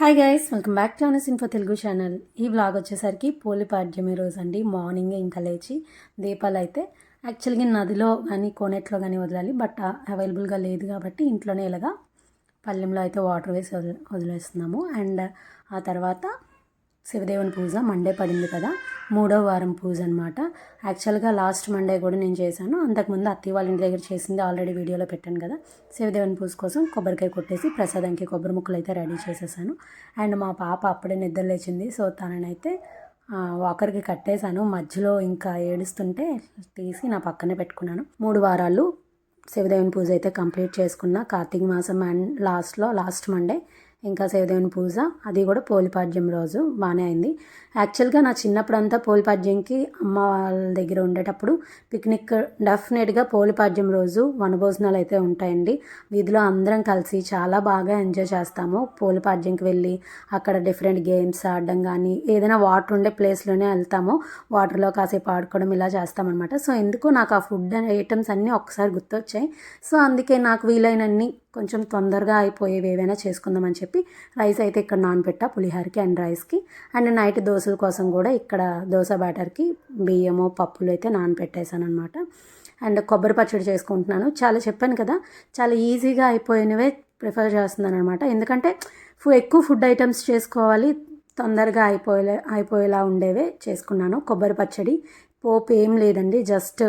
Hi guys welcome back to Anas info Telugu channel ఈ blog వచ్చేసరికి పోలిపాడ్యమి రోజు అండి మార్నింగ్ ఇంకా లేచి దీపాలు అయితే యాక్చువల్గా నదిలో కానీ కోనెట్లో కానీ వదలాలి. బట్ అవైలబుల్గా లేదు కాబట్టి ఇంట్లోనే ఇలాగా పల్లెంలో అయితే వాటర్ వేసి వదిలే వదిలేస్తున్నాము. అండ్ ఆ తర్వాత శివదేవుని పూజ మండే పడింది కదా మూడో వారం పూజ అనమాట యాక్చువల్గా లాస్ట్ మండే కూడా నేను చేశాను. అంతకుముందు అత్తి వాళ్ళ ఇంటి దగ్గర చేసింది ఆల్రెడీ వీడియోలో పెట్టాను కదా. శివదేవుని పూజ కోసం కొబ్బరికాయ కొట్టేసి ప్రసాదానికి కొబ్బరి ముక్కలు అయితే రెడీ చేసేసాను. అండ్ మా పాప అప్పుడే నిద్ర లేచింది. సో తననైతే వాకర్కి కట్టేశాను. మధ్యలో ఇంకా ఏడుస్తుంటే తీసి నా పక్కనే పెట్టుకున్నాను. మూడు వారాలు శివదేవుని పూజ అయితే కంప్లీట్ చేసుకున్న. కార్తీక మాసం అండ్ లాస్ట్లో లాస్ట్ మండే ఇంకా శివదేవుని పూజ అది కూడా పోలిపాడ్యం రోజు బాగానే అయింది. యాక్చువల్గా నా చిన్నప్పుడంతా పోలిపాడ్యంకి అమ్మ వాళ్ళ దగ్గర ఉండేటప్పుడు పిక్నిక్ డెఫినెట్గా పోలిపాడ్యం రోజు వనభోజనాలు అయితే ఉంటాయండి. వీధిలో అందరం కలిసి చాలా బాగా ఎంజాయ్ చేస్తాము. పోలిపాడ్యంకి వెళ్ళి అక్కడ డిఫరెంట్ గేమ్స్ ఆడడం కానీ ఏదైనా వాటర్ ఉండే ప్లేస్లోనే వెళ్తాము. వాటర్లో కాసేపు ఆడుకోవడం ఇలా చేస్తామన్నమాట. సో ఎందుకు నాకు ఆ ఫుడ్ ఐటమ్స్ అన్నీ ఒకసారి గుర్తొచ్చాయి. సో అందుకే నాకు వీలైనన్ని కొంచెం తొందరగా అయిపోయేవి ఏవైనా చేసుకుందామని చెప్పి రైస్ అయితే ఇక్కడ నానబెట్టా పులిహోరకి అండ్ రైస్కి. అండ్ నైట్ దోశల కోసం కూడా ఇక్కడ దోశ బ్యాటర్కి బియ్యము పప్పులు అయితే నానబెట్టేశాను అనమాట అండ్ కొబ్బరి పచ్చడి చేసుకుంటున్నాను. చాలా చెప్పాను కదా చాలా ఈజీగా అయిపోయినవే ప్రిఫర్ చేస్తున్నాను అనమాట ఎందుకంటే ఎక్కువ ఫుడ్ ఐటమ్స్ చేసుకోవాలి తొందరగా అయిపోయే అయిపోయేలా ఉండేవే చేసుకున్నాను. కొబ్బరి పచ్చడి పోపు ఏం లేదండి జస్ట్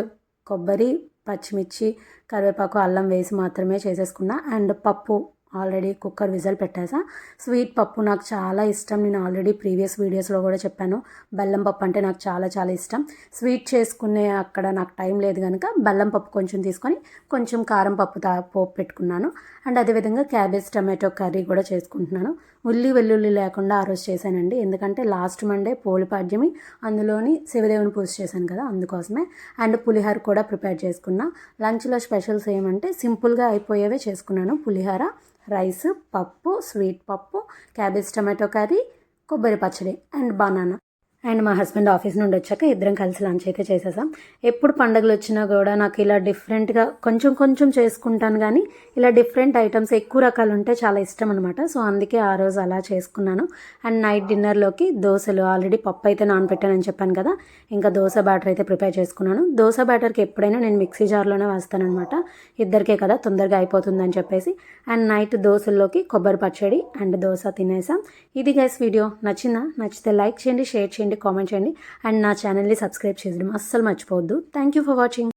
కొబ్బరి పచ్చిమిర్చి కరివేపాకు అల్లం వేసి మాత్రమే చేసేసుకున్నా. అండ్ పప్పు ఆల్రెడీ కుక్కర్ విజల్ పెట్టేసా. స్వీట్ పప్పు నాకు చాలా ఇష్టం. నేను ఆల్రెడీ ప్రీవియస్ వీడియోస్లో కూడా చెప్పాను. బెల్లం పప్పు అంటే నాకు చాలా చాలా ఇష్టం. స్వీట్ చేసుకునే అక్కడ నాకు టైం లేదు కనుక బెల్లం పప్పు కొంచెం తీసుకొని కొంచెం కారం పప్పు తా పోపు పెట్టుకున్నాను. అండ్ అదేవిధంగా క్యాబేజ్ టమాటో కర్రీ కూడా చేసుకుంటున్నాను. ఉల్లి వెల్లుల్లి లేకుండా ఆ రోజు చేశానండి. ఎందుకంటే లాస్ట్ మండే పోలిపాడ్యమి అందులోని శివదేవుని పూజ చేశాను కదా అందుకోసమే. అండ్ పులిహోర కూడా ప్రిపేర్ చేసుకున్నా. లంచ్లో స్పెషల్స్ ఏమంటే సింపుల్గా అయిపోయేవే చేసుకున్నాను. పులిహోర రైస్ పప్పు స్వీట్ పప్పు క్యాబేజ్ టమాటో కర్రీ కొబ్బరి పచ్చడి అండ్ బనానా అండ్ మా హస్బెండ్ ఆఫీస్ నుండి వచ్చాక ఇద్దరం కలిసి లంచ్ అయితే చేసేసాం. ఎప్పుడు పండుగలు వచ్చినా కూడా నాకు ఇలా డిఫరెంట్గా కొంచెం కొంచెం చేసుకుంటాను కానీ ఇలా డిఫరెంట్ ఐటమ్స్ ఎక్కువ రకాలు ఉంటే చాలా ఇష్టం అనమాట సో అందుకే ఆ రోజు అలా చేసుకున్నాను. అండ్ నైట్ డిన్నర్లోకి దోశలు ఆల్రెడీ పప్పు అయితే నానపెట్టానని చెప్పాను కదా ఇంకా దోశ బ్యాటర్ అయితే ప్రిపేర్ చేసుకున్నాను. దోశ బ్యాటర్కి ఎప్పుడైనా నేను మిక్సీ జార్లోనే వేస్తానమాట ఇద్దరికే కదా తొందరగా అయిపోతుందని చెప్పేసి. అండ్ నైట్ దోశల్లోకి కొబ్బరి పచ్చడి అండ్ దోశ తినేసాం. ఇది గైస్ వీడియో. నచ్చిందా? నచ్చితే లైక్ చేయండి షేర్ చేయండి కామెంట్ చేయండి. అండ్ నా ఛానల్ని సబ్స్క్రైబ్ చేయడం అస్సలు మర్చిపోవద్దు. Thank you for watching